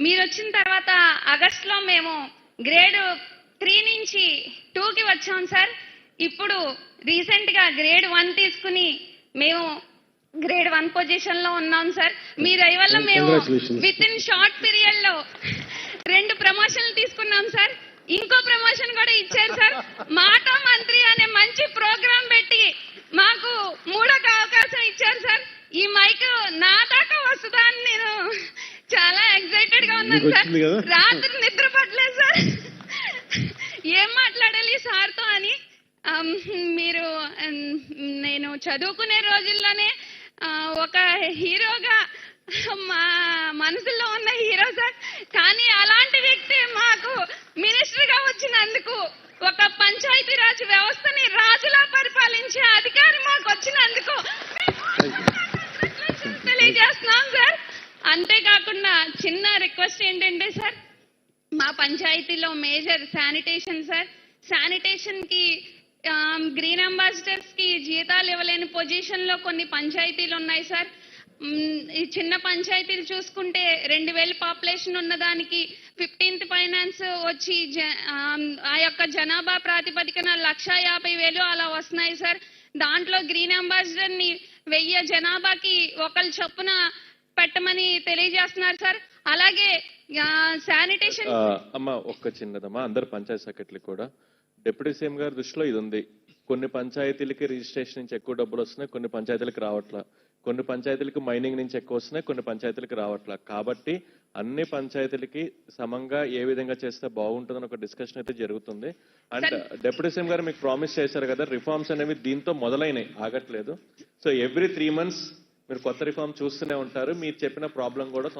మీరు వచ్చిన తర్వాత ఆగస్ట్లో మేము గ్రేడ్ త్రీ నుంచి టూకి వచ్చాం సార్ ఇప్పుడు రీసెంట్గా గ్రేడ్ వన్ తీసుకుని మేము గ్రేడ్ వన్ పొజిషన్లో ఉన్నాం సార్ మీ దయ వల్ల మేము. విత్ ఇన్ షార్ట్ పీరియడ్లో రెండు ప్రమోషన్లు తీసుకున్నాం సార్ ఇంకో ప్రమోషన్ కూడా ఇచ్చారు సార్ మాట మంత్రి అనే మంచి ప్రోగ్రాం పెట్టి మాకు మూడొక అవకాశం ఇచ్చారు సార్ ఈ మైక్ నా దాకా వస్తుందా అని నేను చాలా ఉన్నాను మీకు సార్ వచ్చింది కదా? రాత్రి నిద్ర పట్టలేదు సార్. ఏం మాట్లాడాలి సార్తో అని? మీరు నేను చదువుకునే రోజుల్లోనే ఒక హీరోగా మా మనసులో ఉన్న హీరో సార్. కానీ అలాంటి వ్యక్తి మాకు మినిస్టర్గా వచ్చినందుకు ఒక పంచాయతీరాజ్ వ్యవస్థని రాజులా పరిపాలించే అధికారి మాకు వచ్చినందుకు తెలియజేస్తున్నాం సార్. అంతేకాకుండా చిన్న రిక్వెస్ట్ ఏంటంటే సార్ మా పంచాయతీలో మేజర్ శానిటేషన్ సార్ శానిటేషన్కి um, గ్రీన్ అంబాసిడర్స్కి జీతాలు ఇవ్వలేని పొజిషన్లో కొన్ని పంచాయతీలు ఉన్నాయి సార్ ఈ చిన్న పంచాయతీలు చూసుకుంటే రెండు వేల పాపులేషన్ ఉన్నదానికి ఫిఫ్టీన్త్ ఫైనాన్స్ వచ్చి జ- um, ఆ యొక్క జనాభా ప్రాతిపదికన లక్ష యాభై వేలు అలా వస్తున్నాయి సార్ దాంట్లో గ్రీన్ అంబాసిడర్ని వెయ్యి జనాభాకి ఒకళ్ళు చొప్పున పెట్టమని తెలియజేస్తున్నారు సార్. అలాగే శానిటేషన్ అమ్మ ఒక్క చిన్నదమ్మా అందరు పంచాయత్ సెక్రటరీ కూడా. డిప్యూటీ సీఎం గారి దృష్టిలో ఇది ఉంది కొన్ని పంచాయతీలకి రిజిస్ట్రేషన్ నుంచి ఎక్కువ డబ్బులు వస్తున్నాయి కొన్ని పంచాయతీలకు రావట్లా. కొన్ని పంచాయతీలకు మైనింగ్ నుంచి ఎక్కువ వస్తున్నాయి కొన్ని పంచాయతీలకు రావట్లా. కాబట్టి అన్ని పంచాయతీలకి సమంగా ఏ విధంగా చేస్తే బాగుంటుందని ఒక డిస్కషన్ అయితే జరుగుతుంది. అండ్ డిప్యూటీ సీఎం గారు మీకు ప్రామిస్ చేశారు కదా రిఫార్మ్స్ అనేవి దీంతో మొదలైనవి ఆగట్లేదు. సో ఎవ్రీ త్రీ మంత్స్ మీరు కొత్త రిఫార్మ్ చూస్తూనే ఉంటారు. మీరు చెప్పిన ప్రాబ్లం కూడా